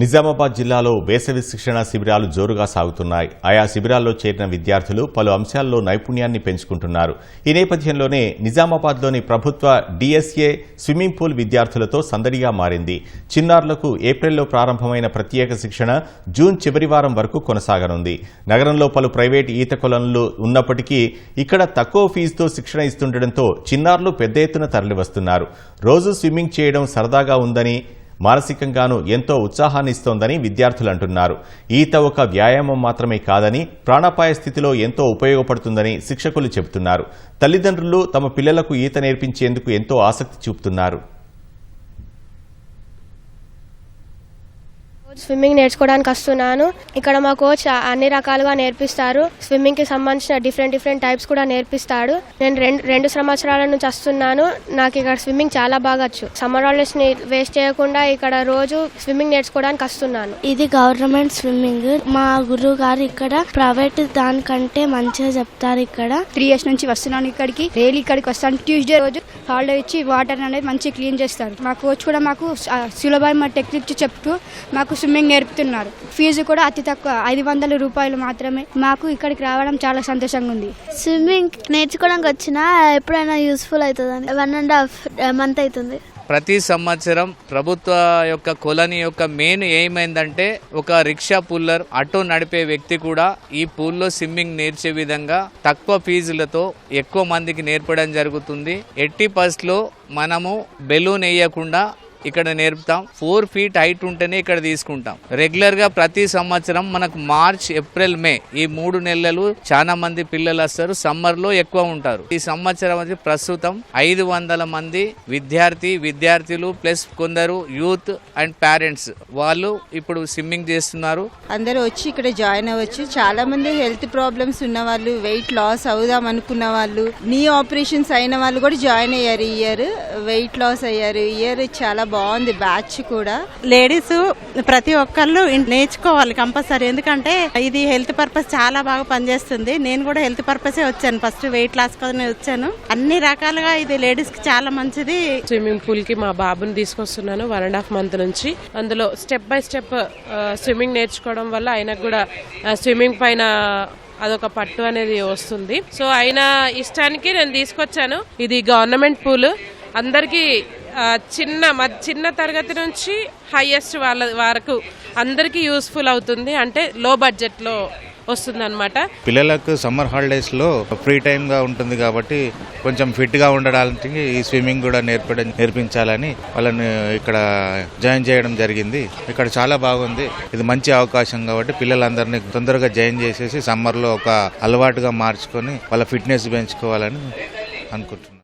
నిజామాబాద్ జిల్లాలో వేసవి శిక్షణ శిబిరాలు జోరుగా సాగుతున్నాయి. ఆయా శిబిరాల్లో చేరిన విద్యార్థులు పలు అంశాల్లో నైపుణ్యాన్ని పెంచుకుంటున్నారు. ఈ నేపథ్యంలోనే నిజామాబాద్లోని ప్రభుత్వ డిఎస్ఏ స్విమ్మింగ్ పూల్ విద్యార్థులతో సందడిగా మారింది. చిన్నారులకు ఏప్రిల్లో ప్రారంభమైన ప్రత్యేక శిక్షణ జూన్ చివరి వారం వరకు కొనసాగనుంది. నగరంలో పలు ప్రైవేట్ ఈత కొలనులు ఉన్నప్పటికీ ఇక్కడ తక్కువ ఫీజుతో శిక్షణ ఇస్తుండటంతో చిన్నారులు పెద్ద ఎత్తున తరలివస్తున్నారు. రోజు స్విమ్మింగ్ చేయడం సరదాగా ఉందని మానసికంగానూ ఎంతో ఉత్సాహాన్ని ఇస్తోందని విద్యార్థులు అంటున్నారు ఈత ఒక వ్యాయామం మాత్రమే కాదని ప్రాణాపాయ స్థితిలో ఎంతో ఉపయోగపడుతుందని శిక్షకులు చెబుతున్నారు. తల్లిదండ్రులు తమ పిల్లలకు ఈత నేర్పించేందుకు ఎంతో ఆసక్తి చూపుతున్నారు. స్విమ్మింగ్ నేర్చుకోవడానికి వస్తున్నాను. ఇక్కడ మా కోచ్ అన్ని రకాలుగా నేర్పిస్తారు. స్విమ్మింగ్కి సంబంధించిన డిఫరెంట్ డిఫరెంట్ టైప్స్ కూడా నేర్పిస్తాడు. నేను రెండు రెండు సంవత్సరాల నుంచి వస్తున్నాను. నాకు ఇక్కడ స్విమ్మింగ్ చాలా బాగా వచ్చు. సమ్మర్ హాలిడేస్ని వేస్ట్ చేయకుండా ఇక్కడ రోజు స్విమ్మింగ్ నేర్చుకోవడానికి వస్తున్నాను. ఇది గవర్నమెంట్ స్విమ్మింగ్. మా గురువు గారు ఇక్కడ ప్రైవేట్ దానికంటే మంచిగా చెప్తారు ఇక్కడ. త్రీ ఇయర్స్ నుంచి వస్తున్నాను ఇక్కడికి. డైలీ ఇక్కడికి వస్తాను. ట్యూస్డే రోజు హాలిడే ఇచ్చి వాటర్ అనేది మంచిగా క్లీన్ చేస్తారు. మా కోచ్ కూడా మాకు సులభమైన టెక్నిక్ చెప్తూ మాకు స్విమ్మింగ్ నేర్పుతున్నారు. ఫీజు కూడా అతి తక్కువ. ఐదు వందల రూపాయలు మాత్రమే. మాకు ఇక్కడికి రావడం చాలా సంతోషంగా ఉంది. స్విమ్మింగ్ నేర్చుకోవడానికి వచ్చిన ఎప్పుడైనా యూస్ఫుల్ అవుతుందని వన్ అండ్ హాఫ్ మంత్ అవుతుంది. ప్రతి సంవత్సరం ప్రభుత్వ యొక్క కొలని యొక్క మెయిన్ ఏమైందంటే ఒక రిక్షా పుల్లర్ ఆటో నడిపే వ్యక్తి కూడా ఈ పూల్లో స్విమ్మింగ్ నేర్చే విధంగా తక్కువ ఫీజులతో ఎక్కువ మందికి నేర్పడం జరుగుతుంది. ఎట్టి లో మనము బెలూన్ వేయకుండా ఇక్కడ నేర్పుతాం. ఫోర్ ఫీట్ హైట్ ఉంటేనే ఇక్కడ తీసుకుంటాం. రెగ్యులర్గా ప్రతి సంవత్సరం మనకు మార్చ్ ఏప్రిల్ మే ఈ మూడు నెలలు చాలా మంది పిల్లలు వస్తారు. సమ్మర్లో ఎక్కువ ఉంటారు. ఈ సంవత్సరం వచ్చి ప్రస్తుతం ఐదు వందల మంది విద్యార్థి విద్యార్థులు ప్లస్ కొందరు యూత్ అండ్ పేరెంట్స్ వాళ్ళు ఇప్పుడు స్విమ్మింగ్ చేస్తున్నారు. అందరూ వచ్చి ఇక్కడ జాయిన్ అవ్వచ్చు. చాలా మంది హెల్త్ ప్రాబ్లమ్స్ ఉన్న వాళ్ళు వెయిట్ లాస్ అవుదాం అనుకున్న వాళ్ళు నీ ఆపరేషన్స్ అయిన వాళ్ళు కూడా జాయిన్ అయ్యారు ఈ ఇయర్ వెయిట్ లాస్ అయ్యారు. ఇయర్ చాలా బాగుంది బ్యాచ్ కూడా. లేడీస్ ప్రతి ఒక్కళ్ళు నేర్చుకోవాలి కంపల్సరీ. ఎందుకంటే ఇది హెల్త్ పర్పస్ చాలా బాగా పనిచేస్తుంది. నేను కూడా హెల్త్ పర్పసే వచ్చాను. ఫస్ట్ వెయిట్ లాస్ కోసం వచ్చాను. అన్ని రకాలుగా ఇది లేడీస్కి చాలా మంచిది. స్విమ్మింగ్ పూల్కి మా బాబుని తీసుకొస్తున్నాను వన్ అండ్ హాఫ్ మంత్ నుంచి. అందులో స్టెప్ బై స్టెప్ స్విమ్మింగ్ నేర్చుకోవడం వల్ల ఆయనకు కూడా స్విమ్మింగ్ పైన అదొక పట్టు అనేది వస్తుంది. సో ఆయన ఇష్టానికి నేను తీసుకొచ్చాను. ఇది గవర్నమెంట్ పూల్. అందరికీ చిన్న చిన్న తరగతి నుంచి హైయెస్ట్ వాళ్ళ వరకు అందరికీ యూస్ఫుల్ అవుతుంది. అంటే లో బడ్జెట్లో వస్తుంది అనమాట పిల్లలకు సమ్మర్ హాలిడేస్లో ఫ్రీ టైమ్గా ఉంటుంది కాబట్టి కొంచెం ఫిట్గా ఉండడానికి ఈ స్విమ్మింగ్ కూడా నేర్పడం నేర్పించాలని వాళ్ళని ఇక్కడ జాయిన్ చేయడం జరిగింది. ఇక్కడ చాలా బాగుంది. ఇది మంచి అవకాశం కాబట్టి పిల్లలందరినీ తొందరగా జాయిన్ చేసేసి సమ్మర్లో ఒక అలవాటుగా మార్చుకొని వాళ్ళ ఫిట్నెస్ పెంచుకోవాలని అనుకుంటున్నాను.